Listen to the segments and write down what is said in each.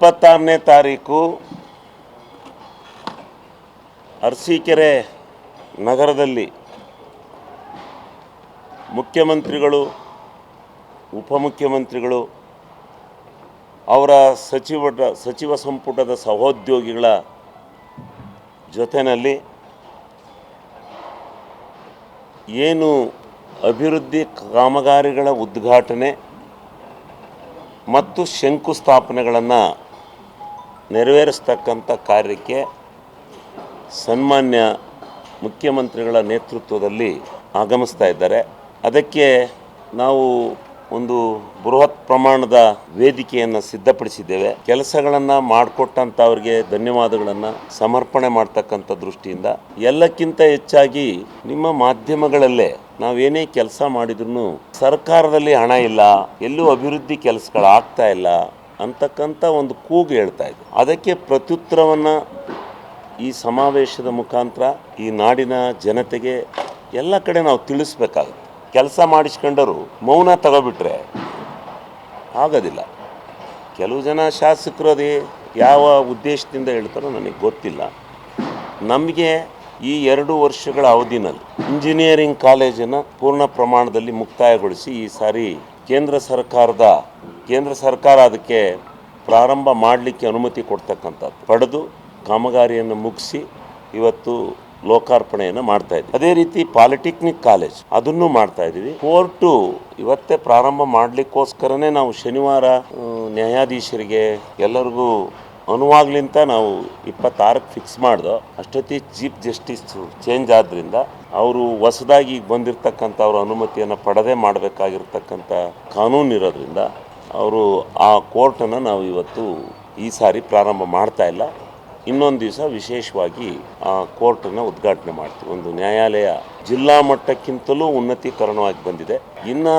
ಇಪ್ಪತ್ತಾರನೇ ತಾರೀಕು ಅರಸೀಕೆರೆ ನಗರದಲ್ಲಿ ಮುಖ್ಯಮಂತ್ರಿಗಳು, ಉಪಮುಖ್ಯಮಂತ್ರಿಗಳು, ಅವರ ಸಚಿವ ಸಚಿವ ಸಂಪುಟದ ಸಹೋದ್ಯೋಗಿಗಳ ಜೊತೆಯಲ್ಲಿ ಏನು ಅಭಿವೃದ್ಧಿ ಕಾಮಗಾರಿಗಳ ಉದ್ಘಾಟನೆ ಮತ್ತು ಶಂಕುಸ್ಥಾಪನೆಗಳನ್ನು ನೆರವೇರಿಸ್ತಕ್ಕಂಥ ಕಾರ್ಯಕ್ಕೆ ಸನ್ಮಾನ್ಯ ಮುಖ್ಯಮಂತ್ರಿಗಳ ನೇತೃತ್ವದಲ್ಲಿ ಆಗಮಿಸ್ತಾ ಇದ್ದಾರೆ. ಅದಕ್ಕೆ ನಾವು ಒಂದು ಬೃಹತ್ ಪ್ರಮಾಣದ ವೇದಿಕೆಯನ್ನು ಸಿದ್ಧಪಡಿಸಿದ್ದೇವೆ. ಕೆಲಸಗಳನ್ನು ಮಾಡಿಕೊಟ್ಟಂಥವ್ರಿಗೆ ಧನ್ಯವಾದಗಳನ್ನು ಸಮರ್ಪಣೆ ಮಾಡ್ತಕ್ಕಂಥ ದೃಷ್ಟಿಯಿಂದ ಎಲ್ಲಕ್ಕಿಂತ ಹೆಚ್ಚಾಗಿ ನಿಮ್ಮ ಮಾಧ್ಯಮಗಳಲ್ಲೇ ನಾವೇನೇ ಕೆಲಸ ಮಾಡಿದ್ರು ಸರ್ಕಾರದಲ್ಲಿ ಹಣ ಇಲ್ಲ, ಎಲ್ಲೂ ಅಭಿವೃದ್ಧಿ ಕೆಲಸಗಳಾಗ್ತಾ ಇಲ್ಲ ಅಂತಕ್ಕಂಥ ಒಂದು ಕೂಗು ಹೇಳ್ತಾ ಇದೆ ಅದಕ್ಕೆ ಪ್ರತ್ಯುತ್ತರವನ್ನು ಈ ಸಮಾವೇಶದ ಮುಖಾಂತರ ಈ ನಾಡಿನ ಜನತೆಗೆ ಎಲ್ಲ ಕಡೆ ನಾವು ತಿಳಿಸ್ಬೇಕಾಗುತ್ತೆ. ಕೆಲಸ ಮಾಡಿಸ್ಕೊಂಡರು ಮೌನ ತಗೋಬಿಟ್ರೆ ಆಗೋದಿಲ್ಲ. ಕೆಲವು ಜನ ಶಾಸಕರು ಅದೇ ಯಾವ ಉದ್ದೇಶದಿಂದ ಹೇಳ್ತಾರೋ ನನಗೆ ಗೊತ್ತಿಲ್ಲ. ನಮಗೆ ಈ ಎರಡು ವರ್ಷಗಳ ಅವಧಿನಲ್ಲಿ ಇಂಜಿನಿಯರಿಂಗ್ ಕಾಲೇಜನ್ನು ಪೂರ್ಣ ಪ್ರಮಾಣದಲ್ಲಿ ಮುಕ್ತಾಯಗೊಳಿಸಿ ಈ ಸಾರಿ ಕೇಂದ್ರ ಸರ್ಕಾರದ ಕೇಂದ್ರ ಸರ್ಕಾರ ಅದಕ್ಕೆ ಪ್ರಾರಂಭ ಮಾಡಲಿಕ್ಕೆ ಅನುಮತಿ ಕೊಡ್ತಕ್ಕಂಥದ್ದು. ಪಡೆದು ಕಾಮಗಾರಿಯನ್ನು ಮುಗಿಸಿ ಇವತ್ತು ಲೋಕಾರ್ಪಣೆಯನ್ನು ಮಾಡ್ತಾ ಇದ್ದೀವಿ. ಅದೇ ರೀತಿ ಪಾಲಿಟೆಕ್ನಿಕ್ ಕಾಲೇಜ್ ಅದನ್ನು ಮಾಡ್ತಾ ಇದ್ದೀವಿ. ಕೋರ್ಟು ಇವತ್ತೇ ಪ್ರಾರಂಭ ಮಾಡಲಿಕ್ಕೋಸ್ಕರನೇ ನಾವು ಶನಿವಾರ ನ್ಯಾಯಾಧೀಶರಿಗೆ ಎಲ್ಲರಿಗೂ ಅನುವಾಗ್ಲಿಂತ ನಾವು ಇಪ್ಪತ್ತಾರಕ್ಕೆ ಫಿಕ್ಸ್ ಮಾಡ್ದೋ, ಅಷ್ಟೊತ್ತಿ ಚೀಫ್ ಜಸ್ಟಿಸ್ ಚೇಂಜ್ ಆದ್ರಿಂದ ಅವರು ಹೊಸದಾಗಿ ಬಂದಿರತಕ್ಕಂಥ ಅವರ ಅನುಮತಿಯನ್ನು ಪಡೆದೇ ಮಾಡಬೇಕಾಗಿರ್ತಕ್ಕಂಥ ಕಾನೂನು ಇರೋದ್ರಿಂದ ಅವರು ಆ ಕೋರ್ಟನ್ನು ನಾವು ಇವತ್ತು ಈ ಸಾರಿ ಪ್ರಾರಂಭ ಮಾಡ್ತಾ ಇಲ್ಲ. ಇನ್ನೊಂದು ದಿವಸ ವಿಶೇಷವಾಗಿ ಆ ಕೋರ್ಟನ್ನು ಉದ್ಘಾಟನೆ ಮಾಡ್ತೀವಿ. ಒಂದು ನ್ಯಾಯಾಲಯ ಜಿಲ್ಲಾ ಮಟ್ಟಕ್ಕಿಂತಲೂ ಉನ್ನತೀಕರಣವಾಗಿ ಬಂದಿದೆ. ಇನ್ನು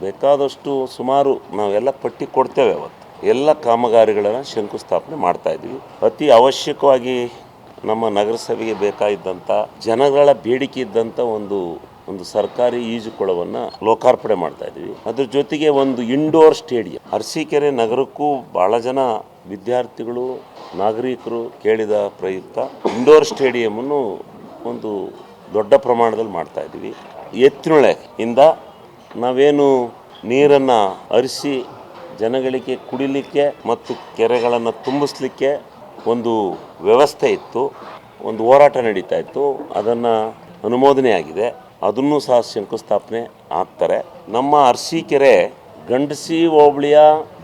ಬೇಕಾದಷ್ಟು ಸುಮಾರು ನಾವೆಲ್ಲ ಪಟ್ಟಿ ಕೊಡ್ತೇವೆ ಅವತ್ತು. ಎಲ್ಲ ಕಾಮಗಾರಿಗಳನ್ನು ಶಂಕುಸ್ಥಾಪನೆ ಮಾಡ್ತಾ ಇದ್ದೀವಿ. ಅತಿ ಅವಶ್ಯಕವಾಗಿ ನಮ್ಮ ನಗರಸಭೆಗೆ ಬೇಕಾಗಿದ್ದಂಥ ಜನಗಳ ಬೇಡಿಕೆ ಇದ್ದಂಥ ಒಂದು ಒಂದು ಸರ್ಕಾರಿ ಈಜುಕೊಳವನ್ನು ಲೋಕಾರ್ಪಣೆ ಮಾಡ್ತಾ ಇದ್ದೀವಿ ಅದ್ರ ಜೊತೆಗೆ ಒಂದು ಇಂಡೋರ್ ಸ್ಟೇಡಿಯಂ ಅರಸೀಕೆರೆ ನಗರಕ್ಕೂ ಭಾಳ ಜನ ವಿದ್ಯಾರ್ಥಿಗಳು, ನಾಗರಿಕರು ಕೇಳಿದ ಪ್ರಯುಕ್ತ ಇಂಡೋರ್ ಸ್ಟೇಡಿಯಮನ್ನು ಒಂದು ದೊಡ್ಡ ಪ್ರಮಾಣದಲ್ಲಿ ಮಾಡ್ತಾ ಇದ್ದೀವಿ ಎತ್ತಿನೊಳೆ ಇಂದ ನಾವೇನು ನೀರನ್ನು ಅರಿಸಿ ಜನಗಳಿಗೆ ಕುಡಿಲಿಕ್ಕೆ ಮತ್ತು ಕೆರೆಗಳನ್ನು ತುಂಬಿಸ್ಲಿಕ್ಕೆ ಒಂದು ವ್ಯವಸ್ಥೆ ಇತ್ತು. ಒಂದು ಹೋರಾಟ ನಡೀತಾ ಇತ್ತು. ಅದನ್ನು ಅನುಮೋದನೆ ಆಗಿದೆ ಅದನ್ನು ಸಹ ಶಂಕುಸ್ಥಾಪನೆ ಆಗ್ತಾರೆ. ನಮ್ಮ ಅರಸೀಕೆರೆ, ಗಂಡಸಿ ಹೋಬಳಿಯ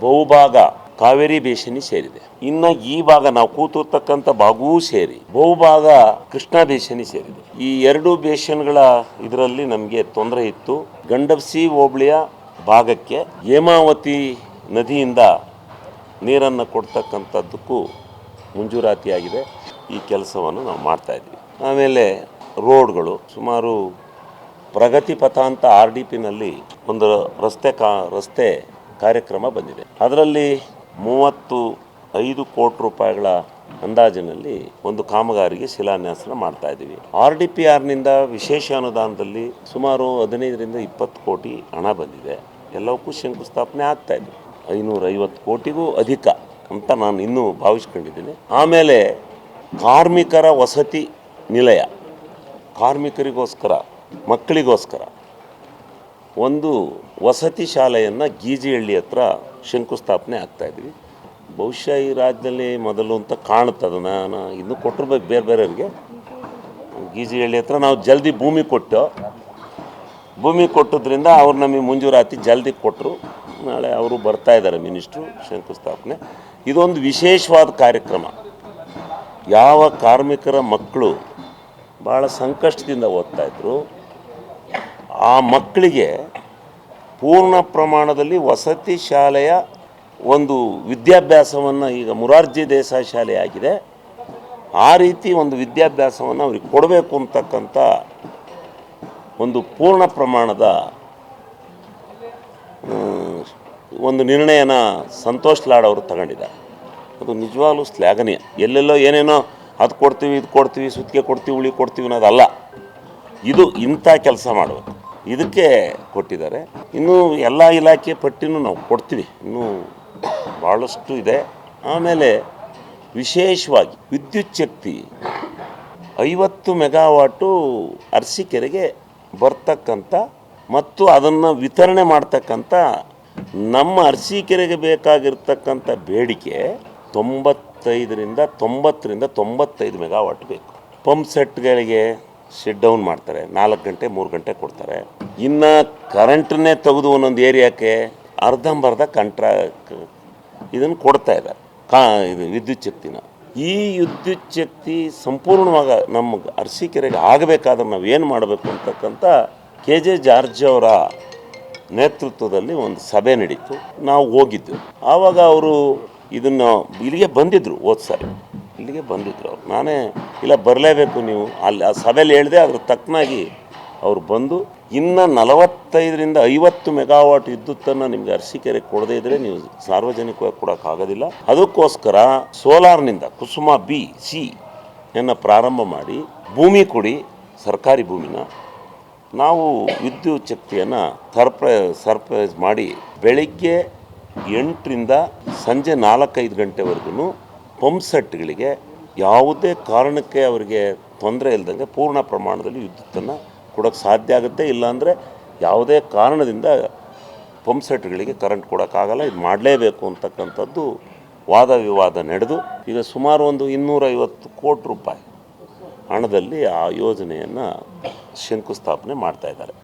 ಬಹುಭಾಗ ಕಾವೇರಿ ಬೇಸಿನಿ ಸೇರಿದೆ. ಇನ್ನು ಈ ಭಾಗ ನಾವು ಕೂತಿರ್ತಕ್ಕಂಥ ಭಾಗವೂ ಸೇರಿ ಬಹುಭಾಗ ಕೃಷ್ಣಾ ಬೇಸಿನಿ ಸೇರಿದೆ. ಈ ಎರಡು ಬೇಷನ್ಗಳ ಇದರಲ್ಲಿ ನಮಗೆ ತೊಂದರೆ ಇತ್ತು. ಗಂಡಸಿ ಹೋಬಳಿಯ ಭಾಗಕ್ಕೆ ಹೇಮಾವತಿ ನದಿಯಿಂದ ನೀರನ್ನು ಕೊಡ್ತಕ್ಕಂಥದ್ದಕ್ಕೂ ಮುಂಜೂರಾತಿಯಾಗಿದೆ. ಈ ಕೆಲಸವನ್ನು ನಾವು ಮಾಡ್ತಾ ಇದ್ವಿ ಆಮೇಲೆ ರೋಡ್ಗಳು ಸುಮಾರು ಪ್ರಗತಿ ಪಥ ಅಂತ ಆರ್ ಡಿ ಪಿನಲ್ಲಿ ಒಂದು ರಸ್ತೆ ಕಾ, ರಸ್ತೆ ಕಾರ್ಯಕ್ರಮ ಬಂದಿದೆ. ಅದರಲ್ಲಿ ಮೂವತ್ತು ಐದು ಕೋಟಿ ರೂಪಾಯಿಗಳ ಅಂದಾಜಿನಲ್ಲಿ ಒಂದು ಕಾಮಗಾರಿಗೆ ಶಿಲಾನ್ಯಾಸನ ಮಾಡ್ತಾ ಇದ್ದೀವಿ. ಆರ್ ಡಿ ಪಿ ಆರ್ನಿಂದ ವಿಶೇಷ ಅನುದಾನದಲ್ಲಿ ಸುಮಾರು ಹದಿನೈದರಿಂದ ಇಪ್ಪತ್ತು ಕೋಟಿ ಹಣ ಬಂದಿದೆ. ಎಲ್ಲವಕ್ಕೂ ಶಂಕುಸ್ಥಾಪನೆ ಆಗ್ತಾ ಇದೆ. ಐನೂರ ಐವತ್ತು ಕೋಟಿಗೂ ಅಧಿಕ ಅಂತ ನಾನು ಇನ್ನೂ ಭಾವಿಸ್ಕೊಂಡಿದ್ದೀನಿ. ಆಮೇಲೆ ಕಾರ್ಮಿಕರ ವಸತಿ ನಿಲಯ, ಕಾರ್ಮಿಕರಿಗೋಸ್ಕರ ಮಕ್ಕಳಿಗೋಸ್ಕರ. ಒಂದು ವಸತಿ ಶಾಲೆಯನ್ನು ಗೀಜಿಹಳ್ಳಿ ಹತ್ರ ಶಂಕುಸ್ಥಾಪನೆ ಆಗ್ತಾಯಿದ್ವಿ ಬಹುಶಃ ಈ ರಾಜ್ಯದಲ್ಲಿ ಮೊದಲು ಅಂತ ಕಾಣುತ್ತದೆ ನಾನು ಇನ್ನೂ ಕೊಟ್ಟಿರ್ಬೇಕು ಬೇರೆ ಬೇರೆಯವ್ರಿಗೆ. ಗೀಜಿಹಳ್ಳಿ ಹತ್ರ ನಾವು ಜಲ್ದಿ ಭೂಮಿ ಕೊಟ್ಟು, ಭೂಮಿ ಕೊಟ್ಟದ್ರಿಂದ ಅವ್ರು ನಮಗೆ ಮುಂಜೂರಾತಿ ಜಲ್ದಿ ಕೊಟ್ಟರು ನಾಳೆ ಅವರು ಬರ್ತಾ ಇದ್ದಾರೆ ಮಿನಿಸ್ಟ್ರು, ಶಂಕುಸ್ಥಾಪನೆ. ಇದೊಂದು ವಿಶೇಷವಾದ ಕಾರ್ಯಕ್ರಮ. ಯಾವ ಕಾರ್ಮಿಕರ ಮಕ್ಕಳು ಭಾಳ ಸಂಕಷ್ಟದಿಂದ ಓದ್ತಾ ಇದ್ರು. ಆ ಮಕ್ಕಳಿಗೆ ಪೂರ್ಣ ಪ್ರಮಾಣದಲ್ಲಿ ವಸತಿ ಶಾಲೆಯ ಒಂದು ವಿದ್ಯಾಭ್ಯಾಸವನ್ನು ಈಗ ಮುರಾರ್ಜಿ ದೇಸಾಯಿ ಶಾಲೆ ಆಗಿದೆ. ಆ ರೀತಿ ಒಂದು ವಿದ್ಯಾಭ್ಯಾಸವನ್ನು ಅವ್ರಿಗೆ ಕೊಡಬೇಕು ಅಂತಕ್ಕಂಥ ಒಂದು ಪೂರ್ಣ ಪ್ರಮಾಣದ ಒಂದು ನಿರ್ಣಯನ ಸಂತೋಷ್ ಲಾಡ್ ಅವರು ತಗೊಂಡಿದ್ದಾರೆ. ಅದು ನಿಜವಾಗ್ಲೂ ಶ್ಲಾಘನೀಯ. ಎಲ್ಲೆಲ್ಲೋ ಏನೇನೋ ಅದು ಕೊಡ್ತೀವಿ, ಇದು ಕೊಡ್ತೀವಿ, ಸುತ್ತಿಗೆ ಕೊಡ್ತೀವಿ ಉಳಿ ಕೊಡ್ತೀವಿ ಅನ್ನೋದಲ್ಲ. ಇದು ಇಂಥ ಕೆಲಸ ಮಾಡಬೇಕು ಇದಕ್ಕೆ ಕೊಟ್ಟಿದ್ದಾರೆ. ಇನ್ನು ಎಲ್ಲ ಇಲಾಖೆ ಪಟ್ಟಿನೂ ನಾವು ಕೊಡ್ತೀವಿ. ಇನ್ನೂ ಭಾಳಷ್ಟು ಇದೆ. ಆಮೇಲೆ ವಿಶೇಷವಾಗಿ ವಿದ್ಯುತ್ ಶಕ್ತಿ ಐವತ್ತು ಮೆಗಾವಾಟು ಅರಸೀಕೆರೆಗೆ ಬರ್ತಕ್ಕಂಥ ಮತ್ತು ಅದನ್ನು ವಿತರಣೆ ಮಾಡ್ತಕ್ಕಂಥ ನಮ್ಮ ಅರಸೀಕೆರೆಗೆ ಬೇಕಾಗಿರ್ತಕ್ಕಂಥ ಬೇಡಿಕೆ ತೊಂಬತ್ತೈದರಿಂದ ತೊಂಬತ್ತರಿಂದ ತೊಂಬತ್ತೈದು ಮೆಗಾವಾಟ್ ಬೇಕು. ಪಂಪ್ ಸೆಟ್ಗಳಿಗೆ ಶೆಡ್ ಡೌನ್ ಮಾಡ್ತಾರೆ. ನಾಲ್ಕು ಗಂಟೆ, ಮೂರು ಗಂಟೆ ಕೊಡ್ತಾರೆ. ಇನ್ನು ಕರೆಂಟನ್ನೇ ತೆಗೆದು ಒಂದೊಂದು ಏರಿಯಾಕ್ಕೆ ಅರ್ಧಂಬರ್ಧ ಕಂಟ್ರಾ ಇದನ್ನು ಕೊಡ್ತಾ ಇದ್ದಾರೆ. ಕಾ, ಇದು ವಿದ್ಯುತ್ ಶಕ್ತಿನ. ಈ ವಿದ್ಯುತ್ ಶಕ್ತಿ ಸಂಪೂರ್ಣವಾಗ ನಮ್ಮ ಅರಸೀಕೆರೆಗೆ ಆಗಬೇಕಾದ್ರೆ ನಾವು ಏನು ಮಾಡಬೇಕು ಅಂತಕ್ಕಂಥ ಕೆ ಜೆ ಜಾರ್ಜ್ ಅವರ ನೇತೃತ್ವದಲ್ಲಿ ಒಂದು ಸಭೆ ನಡೀತು. ನಾವು ಹೋಗಿದ್ದು ಆವಾಗ ಅವರು ಇದನ್ನು ಇಲ್ಲಿಗೆ ಬಂದಿದ್ದರು ಹೋದ ಇಲ್ಲಿಗೆ ಬಂದಿದ್ರು ಅವ್ರು. ನಾನೇ, ಇಲ್ಲ, ಬರಲೇಬೇಕು ನೀವು. ಅಲ್ಲಿ ಆ ಸಭೆಯಲ್ಲಿ ಹೇಳಿದೆ ಅದ್ರ ತಕ್ಕನಾಗಿ ಅವ್ರು ಬಂದು, ಇನ್ನು ನಲವತ್ತೈದರಿಂದ ಐವತ್ತು ಮೆಗಾವಾಟ್ ವಿದ್ಯುತ್ತನ್ನು ನಿಮಗೆ ಅರಸೀಕೆರೆ ಕೊಡದೇ ಇದ್ದರೆ ನೀವು ಸಾರ್ವಜನಿಕವಾಗಿ ಕೊಡೋಕ್ಕಾಗೋದಿಲ್ಲ. ಅದಕ್ಕೋಸ್ಕರ ಸೋಲಾರ್ನಿಂದ ಕುಸುಮ ಬಿ, ಸಿ ಅನ್ನು ಪ್ರಾರಂಭ ಮಾಡಿ, ಭೂಮಿ ಕೊಡಿ, ಸರ್ಕಾರಿ ಭೂಮಿನ. ನಾವು ವಿದ್ಯುತ್ ಶಕ್ತಿಯನ್ನು ಸರ್ಪ್ರೈ, ಸರ್ಪ್ರೈಸ್ ಮಾಡಿ ಬೆಳಿಗ್ಗೆ ಎಂಟರಿಂದ ಸಂಜೆ ನಾಲ್ಕೈದು ಗಂಟೆವರೆಗೂ ಪಂಪ್ ಸೆಟ್ಗಳಿಗೆ ಯಾವುದೇ ಕಾರಣಕ್ಕೆ ಅವರಿಗೆ ತೊಂದರೆ ಇಲ್ಲದಂಗೆ ಪೂರ್ಣ ಪ್ರಮಾಣದಲ್ಲಿ ವಿದ್ಯುತ್ತನ್ನು ಕೊಡೋಕೆ ಸಾಧ್ಯ ಆಗುತ್ತೆ. ಇಲ್ಲಾಂದರೆ ಯಾವುದೇ ಕಾರಣದಿಂದ ಪಂಪ್ ಸೆಟ್ಗಳಿಗೆ ಕರೆಂಟ್ ಕೊಡೋಕ್ಕಾಗಲ್ಲ. ಇದು ಮಾಡಲೇಬೇಕು ಅಂತಕ್ಕಂಥದ್ದು ವಾದ ವಿವಾದ ನಡೆದು ಈಗ ಸುಮಾರು ಒಂದು ಇನ್ನೂರೈವತ್ತು ಕೋಟಿ ರೂಪಾಯಿ ಹಣದಲ್ಲಿ ಆ ಯೋಜನೆಯನ್ನು ಶಂಕುಸ್ಥಾಪನೆ ಮಾಡ್ತಾ ಇದ್ದಾರೆ.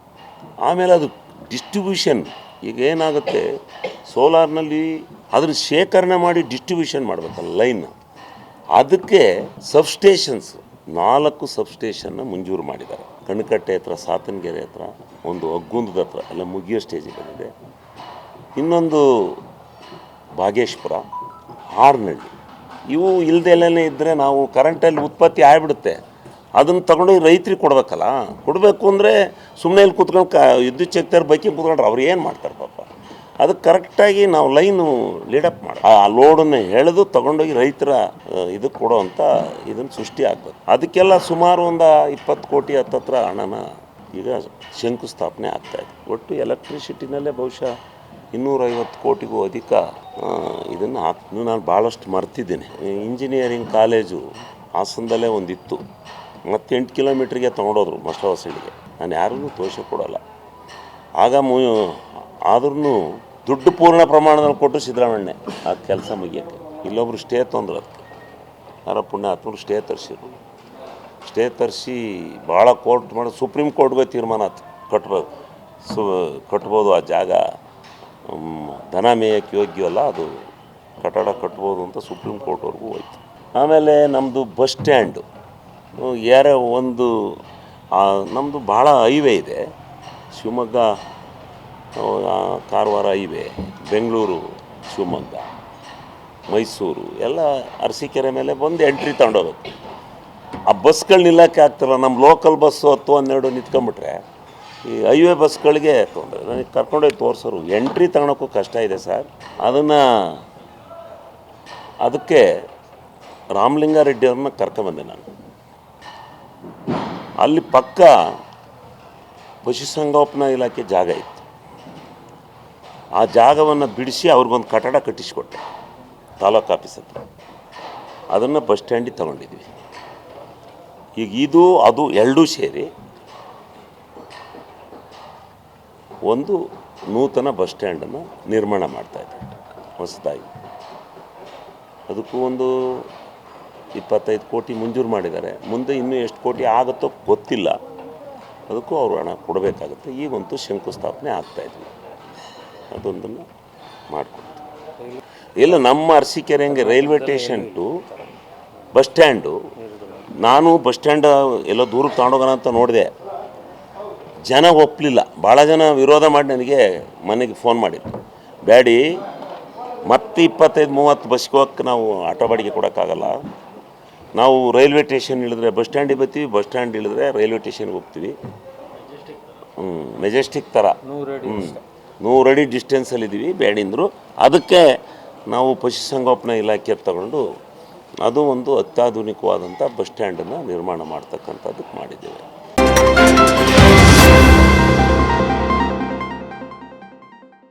ಆಮೇಲೆ ಅದು ಡಿಸ್ಟ್ರಿಬ್ಯೂಷನ್ ಈಗ ಏನಾಗುತ್ತೆ? ಸೋಲಾರ್ನಲ್ಲಿ ಅದನ್ನು ಶೇಖರಣೆ ಮಾಡಿ ಡಿಸ್ಟ್ರಿಬ್ಯೂಷನ್ ಮಾಡಬೇಕಲ್ಲ ಲೈನ್ ಅದಕ್ಕೆ ಸಬ್ಸ್ಟೇಷನ್ಸ್ ನಾಲ್ಕು ಸಬ್ಸ್ಟೇಷನ್ನ ಮಂಜೂರು ಮಾಡಿದ್ದಾರೆ. ಕಣ್ಕಟ್ಟೆ ಹತ್ರ, ಸಾತನಗೆರೆ ಹತ್ರ, ಒಂದು ಅಗ್ಗುಂದದ ಹತ್ರ, ಎಲ್ಲ ಮುಗಿಯೋ ಸ್ಟೇಜಿಗೆ ಬಂದಿದೆ. ಇನ್ನೊಂದು ಭಾಗೇಶ್ಪುರ ಹಾರ್ನಳ್ಳಿ ಇವು ಇಲ್ದೆಲ್ಲೇ ಇದ್ದರೆ ನಾವು ಕರೆಂಟಲ್ಲಿ ಉತ್ಪತ್ತಿ ಆಗಿಬಿಡುತ್ತೆ. ಅದನ್ನು ತಗೊಂಡೋಗಿ ರೈತರಿಗೆ ಕೊಡಬೇಕಲ್ಲ. ಕೊಡಬೇಕು ಅಂದರೆ ಸುಮ್ಮನೆ ಇಲ್ಲಿ ಕೂತ್ಕೊಂಡು ಕ ವಿದ್ಯುತ್ ಶಕ್ತಿಯವ್ರ ಬೈಕಿಗೆ ಕೂತ್ಕೊಂಡ್ರೆ ಅವ್ರು ಏನು ಮಾಡ್ತಾರೆ ಪಾಪ? ಅದಕ್ಕೆ ಕರೆಕ್ಟಾಗಿ ನಾವು ಲೈನು ಲೀಡಪ್ ಮಾಡಿ ಆ ಲೋಡನ್ನು ಎಳೆದು ತಗೊಂಡೋಗಿ ರೈತರ ಇದಕ್ಕೆ ಕೊಡೋವಂಥ ಇದನ್ನು ಸೃಷ್ಟಿ ಆಗಬೇಕು. ಅದಕ್ಕೆಲ್ಲ ಸುಮಾರು ಒಂದು ಇಪ್ಪತ್ತು ಕೋಟಿ ಹತ್ತತ್ರ ಹಣನ ಈಗ ಶಂಕುಸ್ಥಾಪನೆ ಆಗ್ತಾಯಿದೆ ಒಟ್ಟು ಎಲೆಕ್ಟ್ರಿಸಿಟಿನಲ್ಲೇ ಬಹುಶಃ ಇನ್ನೂರೈವತ್ತು ಕೋಟಿಗೂ ಅಧಿಕ ಇದನ್ನು ಹಾಕ್ ನಾನು ಭಾಳಷ್ಟು ಮರ್ತಿದ್ದೀನಿ. ಇಂಜಿನಿಯರಿಂಗ್ ಕಾಲೇಜು ಹಾಸನದಲ್ಲೇ ಒಂದಿತ್ತು. ಮತ್ತೆ ಎಂಟು ಕಿಲೋಮೀಟ್ರಿಗೆ ತೊಗೊಂಡೋದ್ರು ಮಸ್ಟವಸಳಿಗೆ ನಾನು ಯಾರಿಗೂ ತೋರಿಸಿ ಕೊಡೋಲ್ಲ. ಆಗ ಮು ಆದ್ರೂ ದುಡ್ಡು ಪೂರ್ಣ ಪ್ರಮಾಣದಲ್ಲಿ ಕೊಟ್ಟು ಸಿದ್ದರಾಮಣ್ಣೆ ಆ ಕೆಲಸ ಮುಗಿಯಕ್ಕೆ. ಇಲ್ಲೊಬ್ರು ಸ್ಟೇ ತೊಂದ್ರೆ ಅದಕ್ಕೆ ಯಾರ ಪುಣ್ಯಾತ್ಮರು ಸ್ಟೇ ತರಿಸಿದ್ರು. ಸ್ಟೇ ತರಿಸಿ ಭಾಳ ಕೋರ್ಟ್ ಮಾಡಿ, ಸುಪ್ರೀಂ ಕೋರ್ಟ್ಗೆ ತೀರ್ಮಾನ ಆಯ್ತು ಕಟ್ಬೋದು ಸು, ಕಟ್ಬೋದು ಆ ಜಾಗ. ಧನ ಮೇಯಕ್ಕೆ ಯೋಗ್ಯವಲ್ಲ, ಅದು ಕಟ್ಟಡ ಕಟ್ಬೋದು ಅಂತ ಸುಪ್ರೀಂ ಕೋರ್ಟ್ವರೆಗೂ ಹೋಯ್ತು. ಆಮೇಲೆ ನಮ್ಮದು ಬಸ್ ಸ್ಟ್ಯಾಂಡು. ಯಾರ ಒಂದು ನಮ್ಮದು ಭಾಳ ಹೈವೇ ಇದೆ. ಶಿವಮೊಗ್ಗ ಕಾರವಾರ ಹೈವೇ ಬೆಂಗಳೂರು, ಶಿವಮೊಗ್ಗ, ಮೈಸೂರು, ಎಲ್ಲ ಅರಸೀಕೆರೆ ಮೇಲೆ ಬಂದು ಎಂಟ್ರಿ ತಗೊಂಡೋಗ್ಬೇಕು ಆ ಬಸ್ಗಳು ನಿಲ್ಲಕ್ಕೆ ಆಗ್ತಿಲ್ಲ. ನಮ್ಮ ಲೋಕಲ್ ಬಸ್ಸು ಹತ್ತು ಹನ್ನೆರಡು ನಿಂತ್ಕೊಂಬಿಟ್ರೆ ಈ ಹೈವೇ ಬಸ್ಗಳಿಗೆ ತೊಂದರೆ. ನನಗೆ ಕರ್ಕೊಂಡೋಗಿ ತೋರಿಸೋರು ಎಂಟ್ರಿ ತಗೊಳಕ್ಕೂ ಕಷ್ಟ ಇದೆ ಸರ್. ಅದನ್ನು ಅದಕ್ಕೆ ರಾಮಲಿಂಗಾರೆಡ್ಡಿ ಅವ್ರನ್ನ ಕರ್ಕೊಂಬಂದೆ ನಾನು. ಅಲ್ಲಿ ಪಕ್ಕ ಪಶುಸಂಗೋಪನಾ ಇಲಾಖೆ ಜಾಗ ಇತ್ತು. ಆ ಜಾಗವನ್ನು ಬಿಡಿಸಿ ಅವ್ರಿಗೊಂದು ಕಟ್ಟಡ ಕಟ್ಟಿಸಿಕೊಟ್ಟೆ ತಾಲೂಕು ಆಫೀಸ್ ಹತ್ರ. ಅದನ್ನು ಬಸ್ ಸ್ಟ್ಯಾಂಡಿಗೆ ತಗೊಂಡಿದ್ವಿ. ಈಗ ಇದು, ಅದು ಎರಡೂ ಸೇರಿ ಒಂದು ನೂತನ ಬಸ್ ಸ್ಟ್ಯಾಂಡನ್ನು ನಿರ್ಮಾಣ ಮಾಡ್ತಾಯಿದ್ದೆ ಹೊಸದಾಗಿ. ಅದಕ್ಕೂ ಒಂದು ಇಪ್ಪತ್ತೈದು ಕೋಟಿ ಮಂಜೂರು ಮಾಡಿದ್ದಾರೆ. ಮುಂದೆ ಇನ್ನೂ ಎಷ್ಟು ಕೋಟಿ ಆಗುತ್ತೋ ಗೊತ್ತಿಲ್ಲ. ಅದಕ್ಕೂ ಅವರು ಹಣ ಕೊಡಬೇಕಾಗುತ್ತೆ. ಈಗಂತೂ ಶಂಕುಸ್ಥಾಪನೆ ಆಗ್ತಾಯಿದ್ವಿ ಅದೊಂದನ್ನು ಮಾಡಿಕೊಡ್ತೀವಿ. ಇಲ್ಲ ನಮ್ಮ ಅರಸೀಕೆರೆ ಹಂಗೆ railway station to bus stand. ನಾನು ಬಸ್ ಸ್ಟ್ಯಾಂಡ್ ಎಲ್ಲೋ ದೂರಕ್ಕೆ ತಗೊಂಡೋಗೋಣ ಅಂತ ನೋಡಿದೆ. ಜನ ಒಪ್ಪಲಿಲ್ಲ ಭಾಳ ಜನ ವಿರೋಧ ಮಾಡಿ ನನಗೆ ಮನೆಗೆ ಫೋನ್ ಮಾಡಿದ್ರು. ಬ್ಯಾಡಿ ಮತ್ತೆ ಇಪ್ಪತ್ತೈದು ಮೂವತ್ತು ಬಸ್ಗೆ ಹೋಗಕ್ಕೆ ನಾವು ಆಟೋ ಬಾಡಿಗೆ ಕೊಡೋಕ್ಕಾಗಲ್ಲ. ನಾವು ರೈಲ್ವೆ ಸ್ಟೇಷನ್ ಇಳಿದ್ರೆ ಬಸ್ ಸ್ಟ್ಯಾಂಡಿಗೆ ಬರ್ತೀವಿ ಬಸ್ ಸ್ಟ್ಯಾಂಡ್ ಇಳಿದ್ರೆ ರೈಲ್ವೆ ಸ್ಟೇಷನ್ಗೆ ಹೋಗ್ತೀವಿ. ಹ್ಞೂ ಮೆಜೆಸ್ಟಿಕ್ ಥರ ಹ್ಞೂ ನೂರು ಅಡಿ ಡಿಸ್ಟೆನ್ಸಲ್ಲಿದ್ದೀವಿ ಬೇಡಿಂದರು ಅದಕ್ಕೆ ನಾವು ಪಶುಸಂಗೋಪನಾ ಇಲಾಖೆ ತಗೊಂಡು ಅದು ಒಂದು ಅತ್ಯಾಧುನಿಕವಾದಂಥ ಬಸ್ ಸ್ಟ್ಯಾಂಡನ್ನು ನಿರ್ಮಾಣ ಮಾಡ್ತಕ್ಕಂಥದ್ದಕ್ಕೆ ಮಾಡಿದ್ದೇವೆ.